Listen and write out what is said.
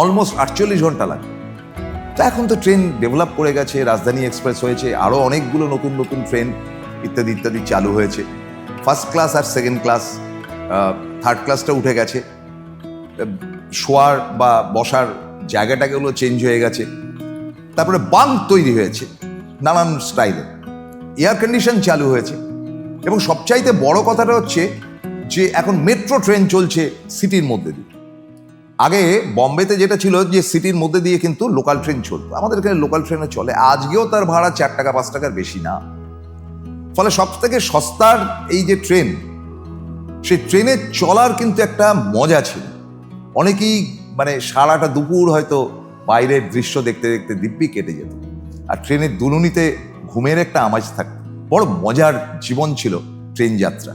Almost আটচল্লিশ ঘণ্টা লাগে। তা এখন তো ট্রেন ডেভেলপ করে গেছে, রাজধানী এক্সপ্রেস হয়েছে আরও অনেকগুলো নতুন নতুন ট্রেন ইত্যাদি ইত্যাদি চালু হয়েছে। ফার্স্ট ক্লাস আর সেকেন্ড ক্লাস থার্ড ক্লাসটা উঠে গেছে। শোয়ার বা বসার জায়গাটাগুলো চেঞ্জ হয়ে গেছে। তারপরে বাঙ্ক তৈরি হয়েছে, নানান স্টাইলে এয়ার কন্ডিশন চালু হয়েছে। এবং সবচাইতে বড় কথাটা হচ্ছে যে, এখন মেট্রো ট্রেন চলছে সিটির মধ্যে দিয়ে। আগে বম্বেতে যেটা ছিল যে সিটির মধ্যে দিয়ে কিন্তু লোকাল ট্রেন চলতো। আমাদের এখানে লোকাল ট্রেনে চলে। আজকেও তার ভাড়া চার টাকা, পাঁচ টাকার বেশি না। ফলে সব থেকে সস্তার এই যে ট্রেন, সেই ট্রেনে চলার কিন্তু একটা মজা ছিল। অনেকেই মানে সারাটা দুপুর হয়তো বাইরের দৃশ্য দেখতে দেখতে দিব্যি কেটে যেত। আর ট্রেনের দুলুনিতে ঘুমের একটা আমাজ থাকতো। বড় মজার জীবন ছিল ট্রেন যাত্রা।